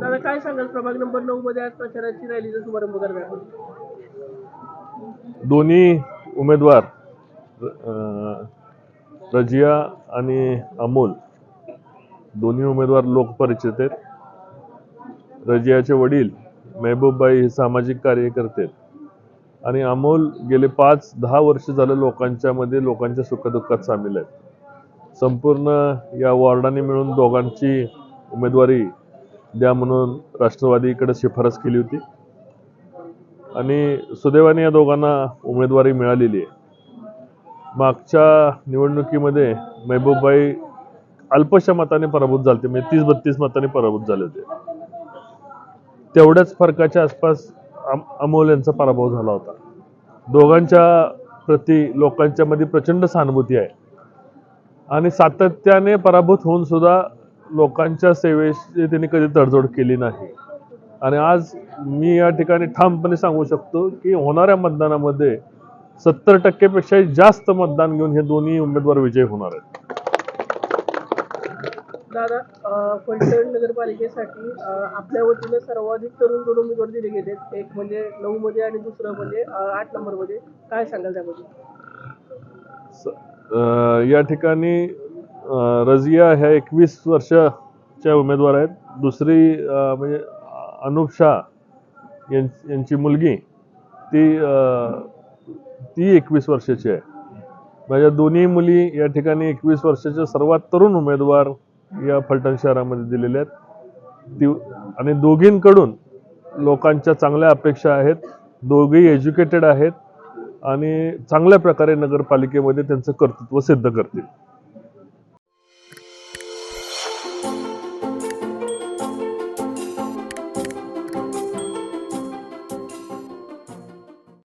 दादा काय सांगाल? प्रभाग नंबर नऊ मध्ये आज प्रचाराची रॅलीचा शुभारंभ करणार दोन्ही उमेदवार रजिया आणि अमोल दोन्ही उमेदवार लोकपरिचित आहेत. रजियाचे वडील मेहबूबबाई हे सामाजिक कार्यकर्ते आहेत. आणि अमोल गेले पाच दहा वर्ष झालं लोकांच्या मध्ये लोकांच्या सुखदुःखात सामील आहेत. संपूर्ण या वॉर्डाने मिळून दोघांची उमेदवारी द्या म्हणून राष्ट्रवादीकडे शिफारस केली होती. आणि सुदैवाने या दोघांना उमेदवारी मिळालेली आहे. मागच्या निवडणुकीमध्ये महबूबबाई अल्पशा मताने पराभूत झाले म्हणजे तीस बत्तीस मताने पराभूत झाले होते. तेवढ्याच फरकाच्या आसपास अमोल यांचा पराभव झाला होता. दोघांच्या प्रती लोकांच्या मध्ये प्रचंड सहानुभूती आहे. आणि सातत्याने पराभूत होऊन सुद्धा लोकांच्या सेवेची त्यांनी कधी तडजोड केली नाही. आणि आज मी या ठिकाणी ठामपणे सांगू शकतो की होणाऱ्या मतदानामध्ये सत्तर टक्केपेक्षाही जास्त मतदान घेऊन हे दोन्ही उमेदवार विजयी होणार आहेत. दादा फलटण नगरपालिकेसाठी आपल्या वतीनं सर्वाधिक तरुण दोन उमेदवार दिले गेले एक म्हणजे नऊ मध्ये आणि दुसरं म्हणजे आठ नंबरमध्ये काय सांगाल त्यामध्ये या ठिकाणी रजिया ह्या एकवीस वर्षाच्या उमेदवार आहेत. दुसरी म्हणजे अनुप शाह यां- यांची मुलगी ती ती एकवीस वर्षाची आहे. माझ्या दोन्ही मुली या ठिकाणी एकवीस वर्षाच्या सर्वात तरुण उमेदवार या फलटण शहरामध्ये दिलेले आहेत. ती आणि दोघींकडून लोकांच्या चांगल्या अपेक्षा आहेत. दोघेही एज्युकेटेड आहेत आणि चांगल्या प्रकारे नगरपालिकेमध्ये त्यांचं कर्तृत्व सिद्ध करतील.